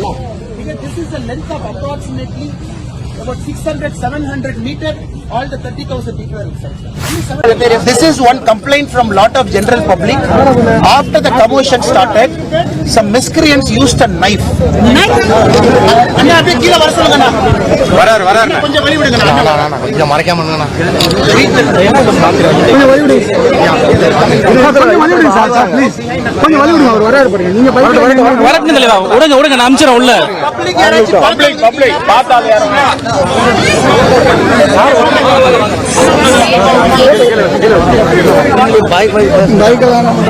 Because this is a length of approximately about 600, 700 meter. All the 30,000 people are inside. This is one complaint from lot of general public. After the commotion started, some miscreants used a knife. அண்ணா, அப்படியே கீழே வர சொல்லுங்கண்ணா. வராரு வராரு கொஞ்சம் வழி விடுங்கண்ணா. அண்ணா, அண்ணா, அண்ணா, கொஞ்சம் மறைக்காம இருங்கண்ணா வரட்டும் தலைவா உடங்க உடங்க நான் அமிச்சிடறேன் உள்ள பப்ளிக் பப்ளிக் பார்த்தாலே யாரும் பைக் பைக் பைக்கெல்லாம் நம்ம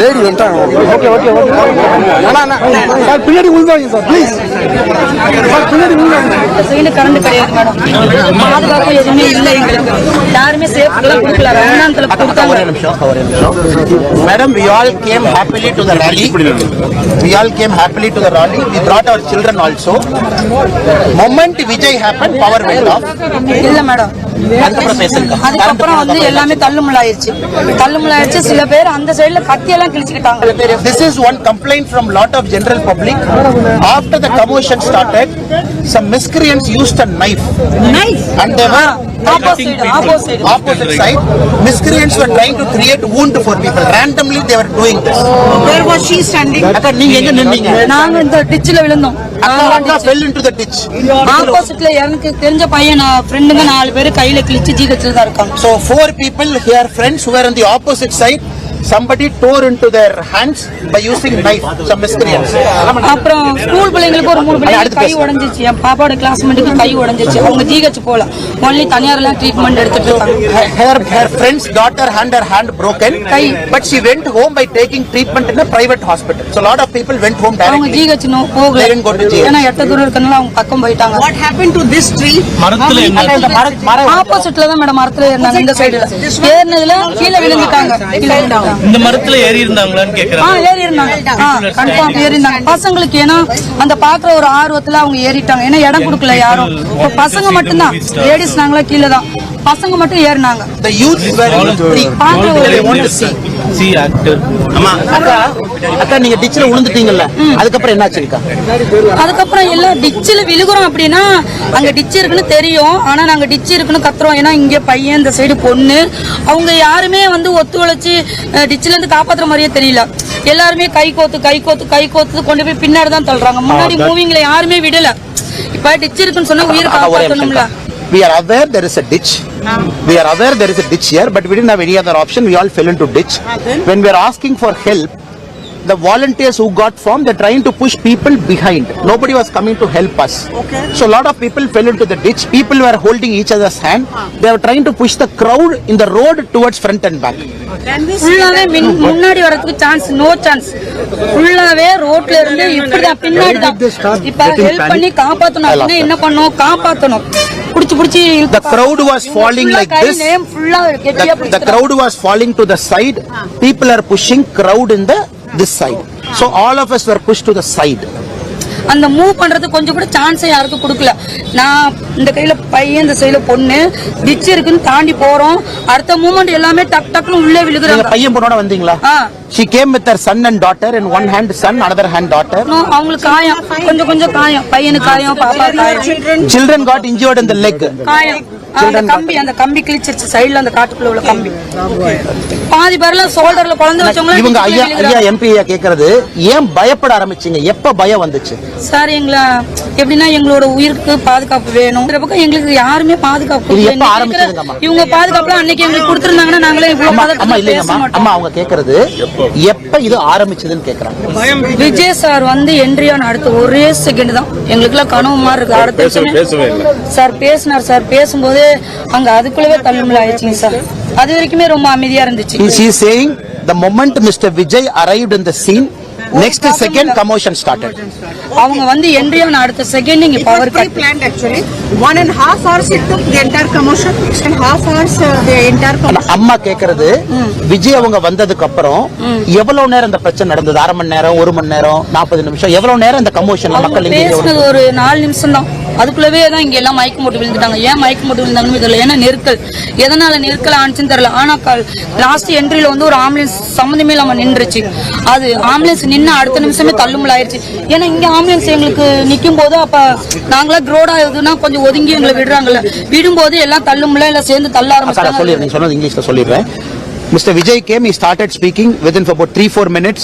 லேடி வந்துட்டாங்க ஓகே ஓகே ஓகே சார் பின்னாடி உள்வாங்க சார் ப்ளீஸ் சார் பின்னாடி உள்வாங்க இந்த கரண்ட் கிடையாது மேடம் பாதுகாப்பு எதுவுமே இல்லை எங்களுக்கு யாருமே சேஃப்டிலாம் கொடுக்கல ரெண்டாந்தல கொடுத்தாங்க ஒரு நிமிஷம் ஒரு நிமிஷம் madam we all came happily to the rally we all came happily to the rally we brought our children also moment Vijay happen power went off இல்லை மேடம் அதுக்கப்புறம் வந்து எல்லாமே தள்ளுமுள்ளாயிருச்சு தள்ளுமுள்ளாயிருச்சு சில பேர் அந்த சைடுல கத்தியெல்லாம் கிழிச்சுக்கிட்டாங்க This is one complaint from lot of general public. After the commotion started, some miscreants used a knife and they were opposite opposite opposite side. Miscreants were trying to create wound for people. Randomly they were doing this. Where was she standing? அக்கா நீங்க எங்க நின்னீங்க நாங்க இந்த டிச்சில விழுந்தோம் அக்கா fell into the ditch. ஆப்போசிட்ல எனக்கு தெரிஞ்ச பையன் ஃப்ரெண்டுங்க நாலு பேர் கையில கிழிச்சு ஜீகச்சில் தான் இருக்காங்க So four people here, friends who were on the opposite somebody tore into their hands by using knife. Some miscreants. அப்புறம் ஸ்கூல் பிள்ளைங்களுக்கு ஒரு மூணு பிள்ளைங்க அடுத்து கை. உடைஞ்சிச்சு என் பாப்பாவோட கிளாஸ்மேட்டுக்கு கை உடைஞ்சிச்சு அவங்க ஜிஹெச் போல ஒன்லி தனியார்லாம் ட்ரீட்மெண்ட் எடுத்துட்டு இருக்காங்க her, her, her friend's daughter had her hand broken, but she went home by taking treatment in a private hospital. So a lot of people went home அவங்க. ஜிஹெச் போகல to GH. ஏன்னா எட்ட தூரம் இருக்கனால அவங்க பக்கம் போயிட்டாங்க What happened to this tree? மரத்துல என்ன ஆப்போசிட்ல தான் மேடம் மரத்துல இருந்தாங்க இந்த சைடுல ஏறினதுல கீழே விழுந்துட்டாங்க கீழே விழுந்துட்டாங்க இந்த மரத்துல ஏறி இருந்தாங்களான்னு கேக்குறாங்க. ஏறி இருந்தாங்க. கன்ஃபார்ம் ஏறி இருந்தாங்க. பசங்களுக்கு ஏன்னா அந்த பாக்குற ஒரு ஆர்வத்துல அவங்க ஏறிட்டாங்க. ஏன்னா இடம் கொடுக்கல யாரும். இப்ப பசங்க மட்டும்தான். லேடிஸ் நாங்களா கீழே தான் பசங்க மட்டும் ஏறினாங்க. சி ஆக்டர். அம்மா அக்கா அக்கா நீங்க டிச்சில விழுந்துட்டீங்கல்ல அதுக்கப்புறம் என்னாச்சுக்கா அதுக்கப்புறம் எல்லாம் டிச்சில் விழுகுறோம் அப்படின்னா அங்க டிச்சு இருக்குன்னு தெரியும். ஆனா நாங்க டிச்சு இருக்குன்னு கத்துறோம். ஏன்னா இங்க பையன் இந்த சைடு பொண்ணு. அவங்க யாருமே வந்து ஒத்துழைச்சு டிச்சில இருந்து காப்பாத்துற மாதிரியே தெரியல. எல்லாருமே கை கோத்து கை கோத்து கை கோத்து கொண்டு போய் பின்னாடி தான் தள்ளுறாங்க. முன்னாடி மூவிங்ல யாருமே விடல. இப்ப டிச்சு இருக்குன்னு சொன்னா உயிர் காப்பாத்தணும்ல. We are aware there is a ditch. We are aware there is a ditch here, but we didn't have any other option. We all fell into ditch. Ah, when we are asking for help, the volunteers who got formed, they're trying to push people behind. Nobody was coming to help us. Okay. So a lot of people fell into the ditch. People were holding each other's hand. They were trying to push the crowd in the road towards front and back. Can we see ஃபுல்லாவே மின்- முன்னாடி வரதுக்கு chance no chance ஃபுல்லாவே ரோட்ல இருந்து இப்படிதான் பின்னாடி தான் இப்ப ஹெல்ப் பண்ணி காப்பாத்தணும் அப்படின்னா என்ன பண்ணணும் காப்பாத்தணும் புடிச்சு புடிச்சு The crowd was falling like this. The, the crowd was falling to the side. People are pushing crowd in the this side. So all of us were pushed to the side. அந்த move பண்றது கொஞ்சம் கூட சான்ஸே யாருக்கும் கொடுக்கல நான் இந்த கையில பையன் இந்த சைடுல பொண்ணு டிச் இருக்குன்னு தாண்டி போறோம் அடுத்த மூமெண்ட் எல்லாமே டக் டக்குன்னு உள்ளே விழுகுறாங்க பையன் பொண்ணோட வந்தீங்களா ஆ. She came with her son and daughter in one hand son, another hand daughter. இன்னும் அவங்களுக்கு காயம் கொஞ்சம் கொஞ்சம் காயம் பையனுக்கு காயம் பாப்பா காயம் Children got injured in the leg. காயம் அந்த கம்பி அந்த கம்பி கிழிச்சிருச்சு. சைடுல அந்த காட்டுக்குள்ள உள்ள கம்பி. பாதி பேர்லாம் சோல்டர்ல குழந்தை வச்சவங்க இவங்க ஐயா ஐயா எம்பி கேக்குறது ஏன் பயப்பட ஆரம்பிச்சீங்க? எப்ப பயம் வந்துச்சு? சார் எங்களை எப்படின்னா எங்களோட உயிருக்கு பாதுகாப்பு வேணும் இந்த பக்கம் எங்களுக்கு யாருமே பாதுகாப்பு இவங்க பாதுகாப்புலாம் அன்னைக்கு எங்களுக்கு கொடுத்துருந்தாங்கன்னா நாங்களே இவ்வளவு அம்மா அவங்க கேக்குறது எப்ப? இது ஆரம்பிச்சதுன்னு கேக்குறாங்க. விஜய் சார் வந்து என்ட்ரியான அடுத்த ஒரே செகண்ட் தான். எங்களுக்கு எல்லாம் கனவு மாதிரி இருக்கு. அடுத்த சார் பேசினார். சார் பேசும்போது அங்க அதுக்குள்ளவே தள்ளுமுள்ள ஆயிடுச்சுங்க சார். அது வரைக்குமே ரொம்ப அமைதியா இருந்துச்சு. She is saying the moment Mr. Vijay arrived in the scene, next second commotion started. அவங்க வந்து என்ட்ரியான அடுத்த second was power cut hours it took the entire commotion. Six and a half hours uh, the entire ஆனா commotion. அம்மா கேக்குறது விஜய் அவங்க வந்ததுக்கு அப்புறம் எவ்வளவு நேரம் இந்த பிரச்சனை நடந்தது? அரை மணி நேரம் ஒரு மணி நேரம் நாற்பது நிமிஷம் எவ்வளவு நேரம் இந்த கமோஷன்ல மக்கள் ஒரு நாலு நிமிஷம் தான் அதுக்குள்ளவே தான் இங்க எல்லாம் மயக்கம் போட்டு விழுந்துட்டாங்க. ஏன் மயக்கம் போட்டு விழுந்தாங்கன்னு தெரியல. ஏன்னா நெருக்கல். எதனால நெருக்கல் ஆனிச்சுன்னு தெரியல. ஆனா லாஸ்ட் என்ட்ரில வந்து ஒரு ஆம்புலன்ஸ் சம்மந்தமே இல்லாம நின்றுச்சு. அது ஆம்புலன்ஸ் நின்று அடுத்த நிமிஷமே தள்ளுமுள்ள ஆயிருச்சு. ஏன்னா இங்க ஆம்புலன்ஸ் எங்களுக்கு நிக்கும் போது அப்ப நாங்களா ரோடா எதுனா கொஞ்சம் ஒதுங்கி எங்களை விடுறாங்கல்ல. விடும்போது எல்லாம் தள்ளுமுள்ள எல்லாம் சேர்ந்து தள்ள ஆரம்பிச்சாங்க சொன்னது இங்கிலீஷ்ல சொல்லிடுறேன். Mister Vijay came he started speaking within for about three four minutes.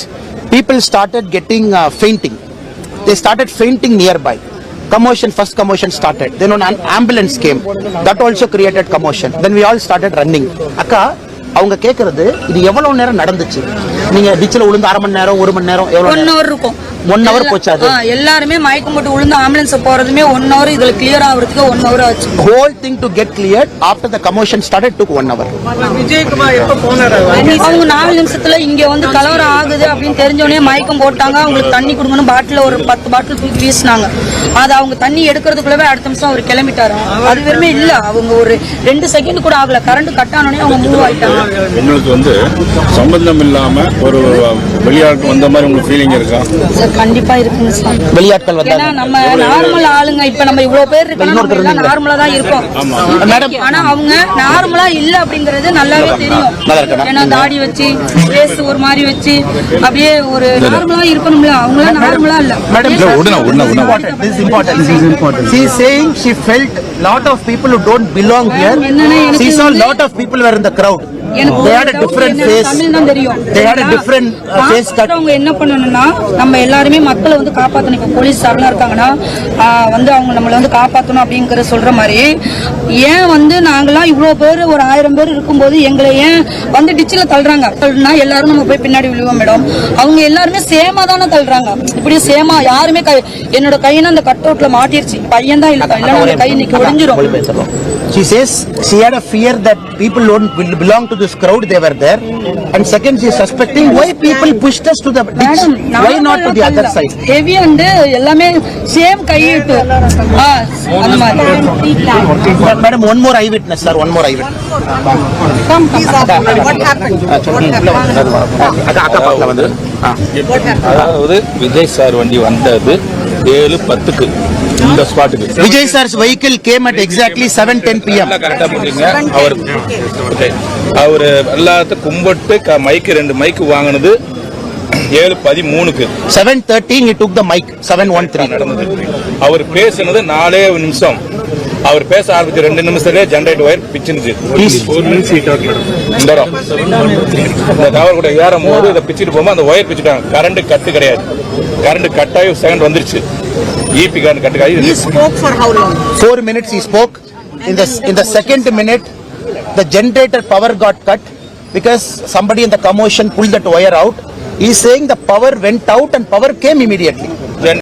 People started getting uh, fainting. They started fainting nearby. Commotion first commotion started then an ambulance came that also created commotion then we all started running அக்கா அவங்க கேக்குறது இது எவ்வளவு நேரம் நடந்துச்சு நீங்க டிச்சில் விழுந்து அரை மணி நேரம் ஒரு மணி நேரம் எவ்வளவு ஒன் ஹவர் இருக்கும். Hour எல்லா- போச்சா அது? எல்லாருமே மயக்கம் போட்டு விழுந்து ஆம்புலன்ஸ் போறதுமே ஒன் ஹவர் இதுல கிளியர் ஆகுறதுக்கு ஒன் ஹவர் ஆச்சு. Whole thing to get cleared after the commotion started took one hour. அவங்க நாலு நிமிஷத்துல இங்க வந்து கலவரம் ஆகுது அப்படின்னு தெரிஞ்சோடனே மயக்கம் போட்டாங்க. அவங்களுக்கு தண்ணி கொடுக்கணும் பாட்டில ஒரு பத்து பாட்டில் தூக்கி வீசினாங்க. அது அவங்க தண்ணி எடுக்கிறதுக்குள்ளவே அடுத்த நிமிஷம் அவர் கிளம்பிட்டாரு. அது வெறுமே இல்ல. அவங்க ஒரு ரெண்டு செகண்ட் கூட ஆகல. கரண்ட் கட் ஆனோடனே அவங்க மூவ் ஆயிட்டாங்க. உங்களுக்கு வந்து சம்பந்தம் இல்லாம ஒரு வெளியாட்டு வந்த மாதிரி உங்களுக்கு ஃபீலிங் இருக்கா? சார் கண்டிப்பா இருக்குங்க சார். வெளியாட்கள் ஏன்னா வந்தாங்க நம்ம நார்மல் ஆளுங்க இப்ப நம்ம இவ்வளவு பேர் இருக்கோம் நார்மலா தான் இருப்போம். மேடம். ஆனா அவங்க நார்மலா இல்ல அப்படிங்கறது நல்லாவே தெரியும்? ஏன்னா தாடி வச்சு ஃபேஸ் ஒரு மாதிரி வச்சு அப்படியே ஒரு நார்மலா இருக்கணும்ல. அவங்க நார்மலா இல்ல. இல்ல, உடனே, உடனே, உடனே. important. This is important. This is important. She is saying she felt lot of people who don't belong here. என்னன்னா எனக்கு She saw வந்து- lot எனக்கு தெரியும். Uh. அவங்க என்ன பண்ணணும்னா நம்ம எல்லாருமே மக்களை வந்து காப்பாத்தணும். இப்ப போலீஸ் சார்லாம் இருக்காங்கன்னா வந்து அவங்க நம்மள வந்து காப்பாத்தணும் அப்படிங்கிற சொல்ற மாதிரி ஏன் வந்து நாங்கெல்லாம் இவ்வளவு பேர் ஒரு ஆயிரம் பேர் இருக்கும்போது எங்களை ஏன் வந்து டிச்சில தள்ளுறாங்க? தள்ளுனா எல்லாரும் நம்ம போய் பின்னாடி விழுவோம் மேடம். அவங்க எல்லாருமே சேமா தானே தள்ளுறாங்க. இப்படி சேமா யாருமே கை என்னோட கையின அந்த கட் அவுட்ல மாட்டிருச்சு. பையன் தான் இல்ல இல்லைன்னா கை நிக்க ஒடிஞ்சிரும். She says she had a fear that people don't bel- belong to this crowd. They were there. And second, she is suspecting why people pushed us to the ditch. Why not to the other side? Heavy and எல்லாமே same கையிட்டு அந்த மாதிரி Madam, one more eyewitness, sir. One more eyewitness. Please, uh, what happened? What happened? அக்கா அக்கா பக்கத்துல வந்து ஆ. அதாவது Vijay sir வண்டி வந்தது ஏழு பத்துக்கு இந்த ஸ்பாட்டுக்கு Vijay sir's vehicle came at exactly 7:10 p.m. நல்லா கரெக்டா போட்டீங்க அவர் ஓகே அவர் எல்லாத்தையும் கும்பிட்டு மைக்கு ரெண்டு மைக்கு வாங்கினது ஏழு பதிமூணுக்கு 7:13 he took the mic. 7:13. நடந்தது அவர் பேசினது நாலே நிமிஷம் அவர் பேச ஆரம்பிச்ச ரெண்டு நிமிஷத்துலயே ஜென்ரேட்டர் ஒயர் பிச்சுனுச்சு. இந்த. இந்த டவர் கூட ஏறும் போது இதை பிச்சுட்டு போகும்போது அந்த ஒயர் பிச்சுட்டாங்க கரண்ட் கட்டு கிடையாது கரண்ட் கட்டாயி செகண்ட் வந்துருச்சு ஈபி கரண்ட் கட்டு He ஆகி spoke for how long? four minutes he spoke. In the in the second minute, the generator power got cut because somebody in the commotion pulled that wire out. He's saying the power went out and power came immediately. Then